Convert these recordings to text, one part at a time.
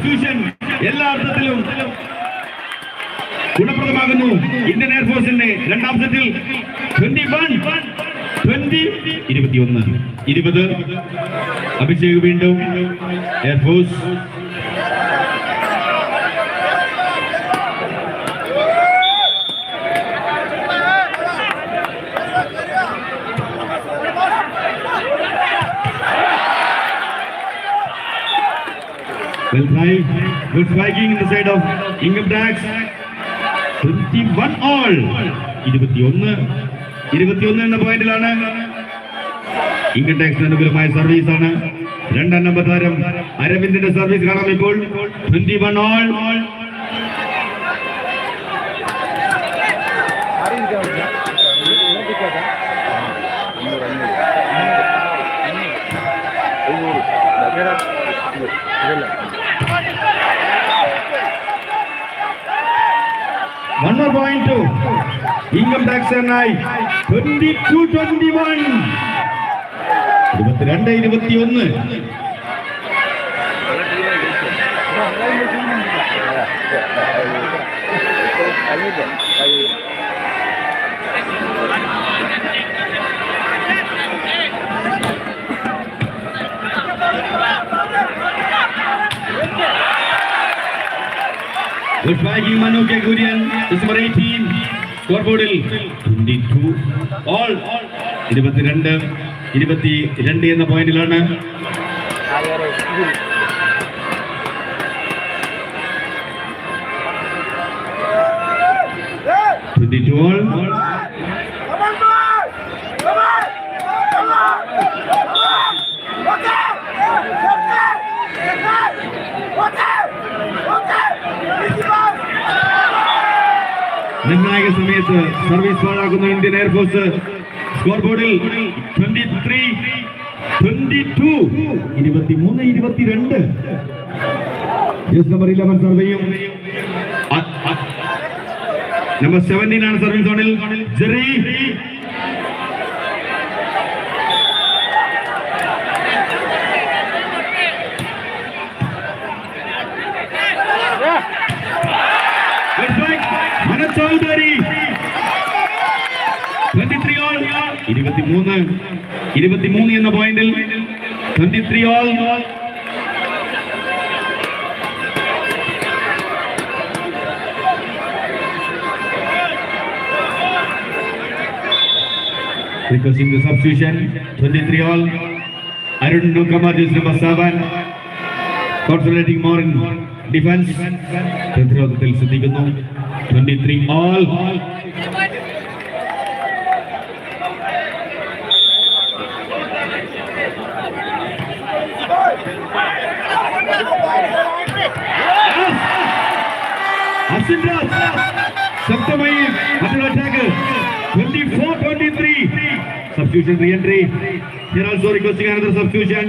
Substitution എല്ലാ അർത്ഥത്തിലും ഗുണപ്രദമാകുന്നു. Indian എയർഫോഴ്സിന്റെ രണ്ടാം സെറ്റിൽ ട്വന്റി വൺ ട്വന്റി ഇരുപത്തിയൊന്ന് ഇരുപത്. അഭിഷേക് വീണ്ടും air force Well drive, Good striking in the side of Ingham Dax. 21 all. 21 21 എന്ന പോയിന്റിലാണ് ഇംഗം ടാക്സ് അനുകൂലമായ സർവീസ് ആണ് രണ്ടാം നമ്പർ താരം അരവിന്ദിന്റെ സർവീസ് കാണാം ഇപ്പോൾ twenty one all one more point to income tax എന്നായി ട്വന്റി ടു ട്വന്റി വൺ ഇരുപത്തിരണ്ട് ഇരുപത്തിയൊന്ന് Good striking Manu K. Gurian, is number 18. സ്കോർബോർഡിൽ 22 all ഇരുപത്തിരണ്ട് ഇരുപത്തി രണ്ട് എന്ന പോയിന്റിലാണ്. ട്വന്റി ടു ഓൾ നിർണായക സമയത്ത് സർവീസ് പാഴാക്കുന്ന ഇന്ത്യൻ എയർഫോഴ്സ് സ്കോർബോർഡിൽ ട്വന്റി ത്രീ ട്വന്റി ടു ഇരുപത്തിമൂന്ന് ഇരുപത്തിരണ്ട്. നമ്പർ ഇലവൻ സർവേയും നമ്പർ സെവന്റീൻ ആണ് സർവീസ് സോണിൽ Jerry Manoj Chaudhary twenty three all ഇരുപത്തിമൂന്ന് ഇരുപത്തിമൂന്ന് എന്ന പോയിന്റിൽ twenty three all Requesting the substitution, 23 all. Arun Nukamar is number 7. Concentrating more in defense. പ്രതിരോധത്തിൽ ശ്രദ്ധിക്കുന്നു 23 all. नरसिमराज सप्तमयी under attack 24-23 substitution re-entry here also requesting another substitution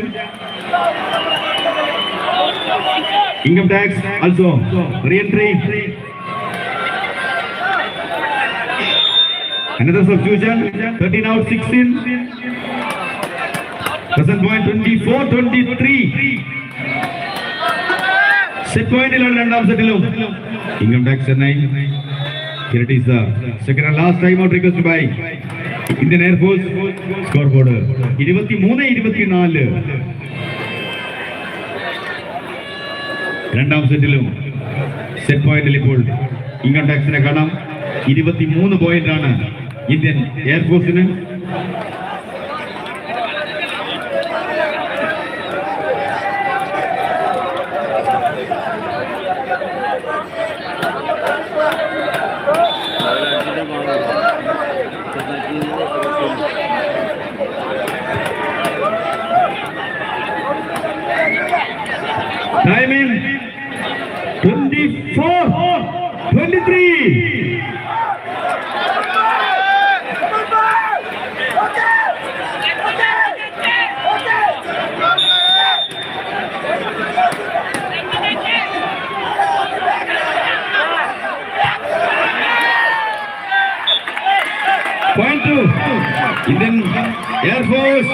income tax also re-entry another substitution 13 out 16 present point 24-23 set പോയിന്റിലാണ് രണ്ടാം സെറ്റിലും income tax Chennai Here it is the second and last time out request by Indian Air Force. Scoreboard ഇരുപത്തിമൂന്ന് ഇരുപത്തിനാല്. രണ്ടാം സെറ്റിലും set പോയിന്റിൽ ഇപ്പോൾ income ടാക്സിനെ കാണാം. ഇരുപത്തിമൂന്ന് പോയിന്റാണ് Indian എയർഫോഴ്സിന് timing twenty four twenty three Point two. Indian Air Force.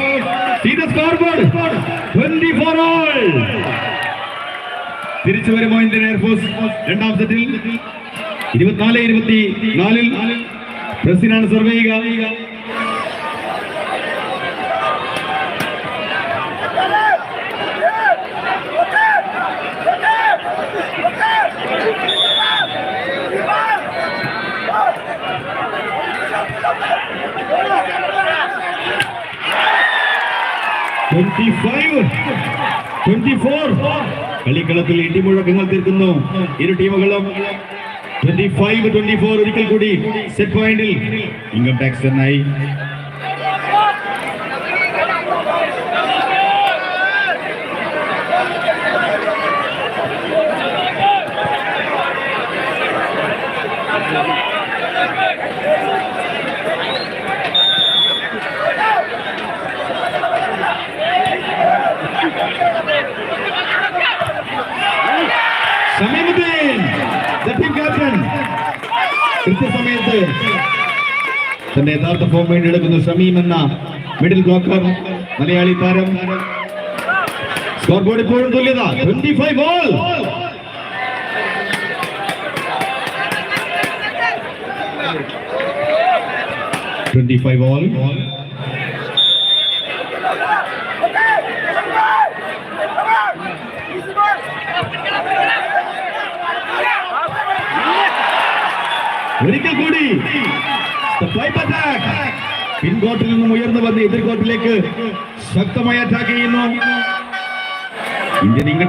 See the scoreboard. 24 all. തിരിച്ചു വരുമോ ഇന്ത്യൻ എയർഫോഴ്സ് രണ്ടാം സെറ്റിൽ ഇരുപത്തിനാല് ഇരുപത്തി നാലിൽ പ്രസിനാണ് സർവ് ചെയ്യുക ട്വന്റി ഫൈവ് ട്വന്റി ഫോർ കളിക്കളത്തിൽ ഇടിമുഴക്കങ്ങൾ തീർക്കുന്നു. ഇരു ടീമുകളും ട്വന്റി ഫൈവ് ട്വന്റി ഫോർ ഒരിക്കൽ കൂടി സെറ്റ് പോയിന്റിൽ ഇൻകം ടാക്സ് എന്നായി തന്റെ യഥാർത്ഥ ഫോം വീണ്ടെടുക്കുന്ന ഷമീം എന്ന മിഡിൽ ബ്ലോക്കർ മലയാളി താരം. സ്കോർ ബോർഡ് ഇപ്പോഴും തുല്യത twenty five ball twenty five ball ഒരിക്കൽ കൂടി. പിൻകോട്ടിൽ നിന്നും ഉയർന്നു വന്ന് എതിർകോട്ടിലേക്ക് ശക്തമായി അറ്റാക്ക് ചെയ്യുന്നു. ഇന്ത്യൻ ഇംഗ്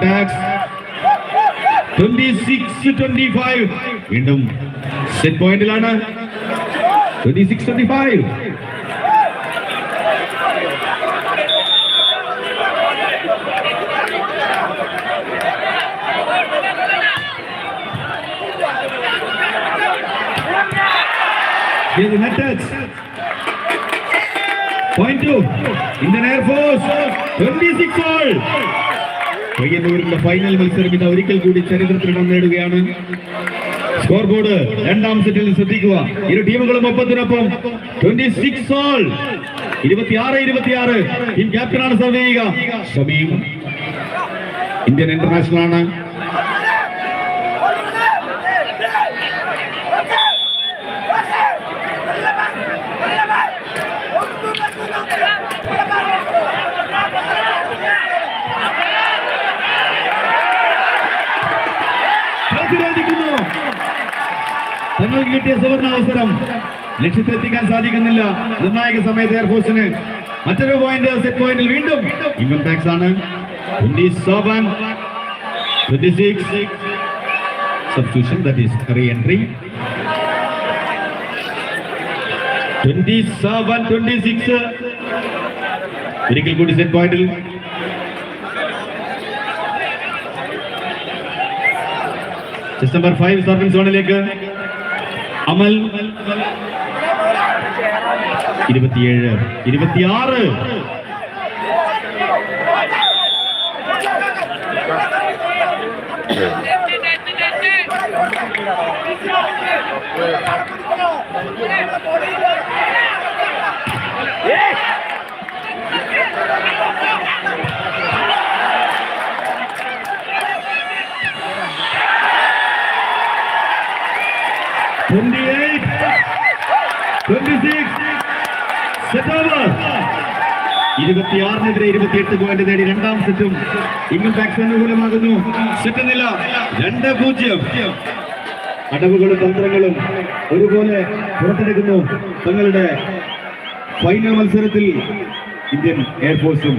ട്വന്റി സിക്സ് ട്വന്റി ഫൈവ് വീണ്ടും set പോയിന്റിലാണ് twenty six twenty five The net touch. Point two. Indian Air Force. 26 all. പയ്യന്നൂരിന്റെ ഫൈനൽ മത്സരം ഇത് ഒരിക്കൽ കൂടി ചരിത്രത്തിൽ ഇടം നേടുകയാണ് സ്കോർ ബോർഡ് രണ്ടാം സെറ്റിൽ ശ്രദ്ധിക്കുക ഇരു ടീമുകളും ഒപ്പത്തിനൊപ്പം ട്വന്റി സിക്സ് ഓൾ ഇരുപത്തിയാറ് ഇരുപത്തിയാറ് ടീം ക്യാപ്റ്റനാണ് സർവ് ഷമീം ഇന്ത്യൻ ഇന്റർനാഷണൽ ആണ് കിട്ടിയ സുവർണ അവസരം ലക്ഷ്യത്തിലെത്തിക്കാൻ സാധിക്കുന്നില്ല. നിർണായക സമയത്ത് എയർഫോഴ്സിന് മറ്റൊരു പോയിന്റ് സെറ്റ് പോയിന്റിൽ വീണ്ടും ഇൻകം ടാക്സ് ആണ്. Twenty seven twenty six substitution that is re entry twenty seven twenty six ഒരിക്കൽ കൂടി സെറ്റ് പോയിന്റിൽ ചെസ് നമ്പർ ഫൈവ് സർവീസ് സോണിലേക്ക് അമൽ ഇരുപത്തിയേഴ് ഇരുപത്തിയാറ് twenty eight twenty six set over ഇരുപത്തിയാറിനെതിരെ ഇരുപത്തിയെട്ട് പോയിന്റ് നേടി രണ്ടാം സെറ്റും ഇൻകം ടാക്സ് അനുകൂലമാകുന്നു. സെറ്റ് നില രണ്ട് പൂജ്യം. അടവുകളും തന്ത്രങ്ങളും ഒരുപോലെ പുറത്തെടുക്കുന്നു തങ്ങളുടെ ഫൈനൽ മത്സരത്തിൽ ഇന്ത്യൻ എയർഫോഴ്സും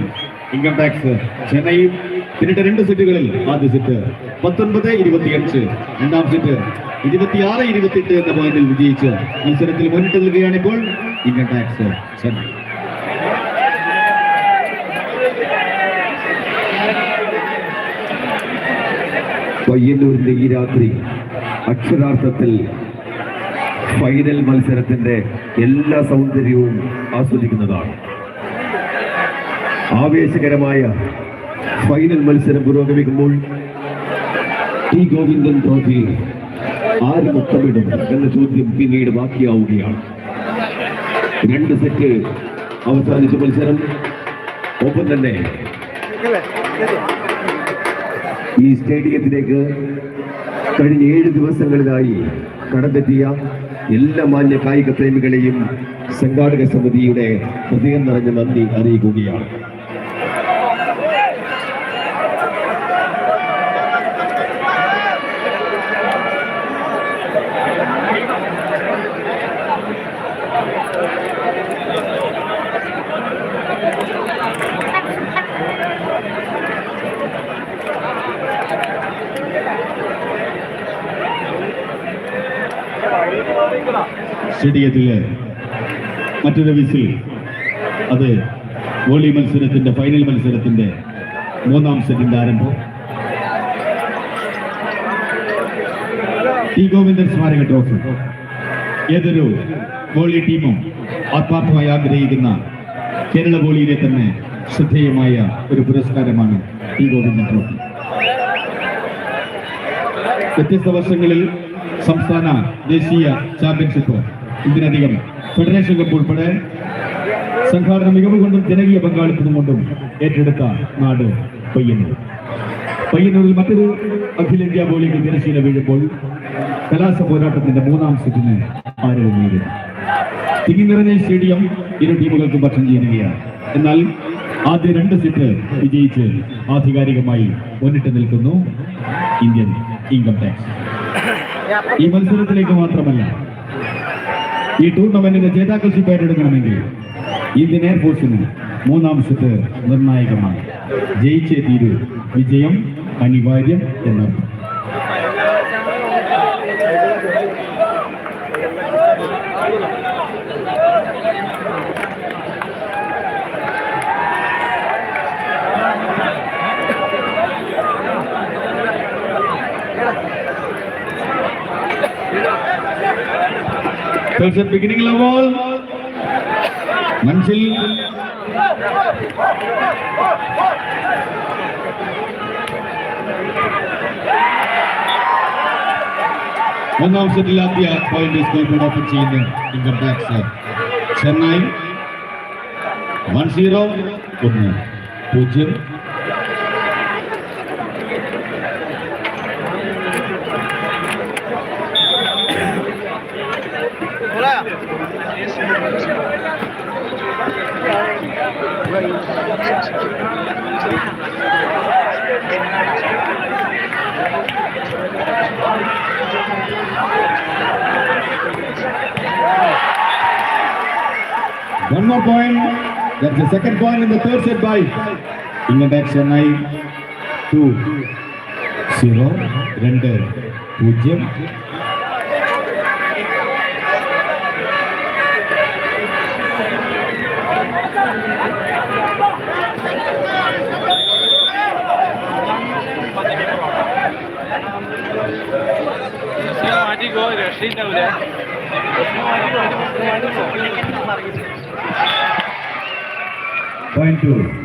ഇൻകം ടാക്സ് ചെന്നൈയും പിന്നിട്ട് രണ്ട് സെറ്റുകളിൽ ആദ്യ സെറ്റ് പത്തൊൻപത് ഇരുപത്തിയഞ്ച്. രണ്ടാം സെറ്റ് ഇരുപത്തിയാറ് ഇരുപത്തിയെട്ട് എന്ന പോയിന്റിൽ വിജയിച്ച് മത്സരത്തിൽ മുന്നിട്ട് നിൽക്കുകയാണ് ഇപ്പോൾ ഇൻകം ടാക്സ് ചെന്നൈ പയ്യന്നൂരിന്റെ ഈ രാത്രി അക്ഷരാർത്ഥത്തിൽ ഫൈനൽ മത്സരത്തിന്റെ എല്ലാ സൗന്ദര്യവും ആസ്വദിക്കുന്നതാണ്. ആവേശകരമായ ഫൈനൽ മത്സരം പുരോഗമിക്കുമ്പോൾ ടി ഗോവിന്ദൻ ട്രോഫി ആര് മുത്തമിടും എന്ന ചോദ്യം പിന്നീട് ബാക്കിയാവുകയാണ്. രണ്ട് സെറ്റ് അവസാനിച്ച മത്സരം ഒപ്പം തന്നെ ഈ സ്റ്റേഡിയത്തിലേക്ക് കഴിഞ്ഞ ഏഴ് ദിവസങ്ങളിലായി കടന്നെത്തിയ എല്ലാ മാന്യ കായിക പ്രേമികളെയും സംഘാടക സമിതിയുടെ ഹൃദയം നിറഞ്ഞ നന്ദി അറിയിക്കുകയാണ്. സ്റ്റേഡിയത്തിൽ മറ്റൊരു വിസിൽ. അത് വോളി മത്സരത്തിന്റെ ഫൈനൽ മത്സരത്തിന്റെ മൂന്നാം സെറ്റിന്റെ ആരംഭം. ടി ഗോവിന്ദൻ സ്മാരക ട്രോഫി. ഏതൊരു വോളി ടീമും ആത്മാർത്ഥമായി ആഗ്രഹിക്കുന്ന കേരള വോളിയിലെ തന്നെ ശ്രദ്ധേയമായ ഒരു പുരസ്കാരമാണ് ടി ഗോവിന്ദൻ ട്രോഫി. വ്യത്യസ്ത വർഷങ്ങളിൽ സംസ്ഥാന ദേശീയ ചാമ്പ്യൻഷിപ്പ് ഇതിനധികം ഫെഡറേഷൻ കപ്പ് ഉൾപ്പെടെ സംഘാടന മികവ് കൊണ്ടും ജനകീയ പങ്കാളിത്തം കൊണ്ടും ഏറ്റെടുത്ത നാട് പയ്യന്നൂർ. പയ്യന്നൂരിൽ മറ്റൊരു അഖിലേന്ത്യാ ബോളിംഗ് തിരശീല വീഴുമ്പോൾ കലാശ പോരാട്ടത്തിന്റെ മൂന്നാം സെറ്റിന് ആരവ് നേരിടും തിങ്ങി നിറഞ്ഞ സ്റ്റേഡിയം ഇരു ടീമുകൾക്കും ഭക്ഷണം ചെയ്യുകയാണ്. എന്നാൽ ആദ്യ രണ്ട് സെറ്റ് വിജയിച്ച് ആധികാരികമായി മുന്നിട്ട് നിൽക്കുന്നു ഇന്ത്യൻ ഇൻകം ടാക്സ് ഈ മത്സരത്തിലേക്ക് മാത്രമല്ല ഈ ടൂർണമെന്റിന്റെ ജേതാക്കൾ ഏറ്റെടുക്കണമെങ്കിൽ ഇന്ത്യൻ എയർഫോഴ്സിന് മൂന്നാം സെറ്റ് നിർണായകമാണ്. ജയിച്ചേ തീരൂ. വിജയം അനിവാര്യം എന്നർത്ഥം. Third set beginning level. Mansil. ഒന്നാം സെറ്റിൽ ആദ്യ പോയിന്റ് സ്കോർ ഓപ്പൺ ചെയ്യുന്ന income tax Chennai one zero ഒന്ന് പൂജ്യം One more point. That's the second point in the third set by Inglaterra Chennai 2 0 2 பூஜ்ஜியம் Thank you. മാറ്റിക്കോ രക്ഷയിണ്ടാവൂലേ പോയിന്റ് ടു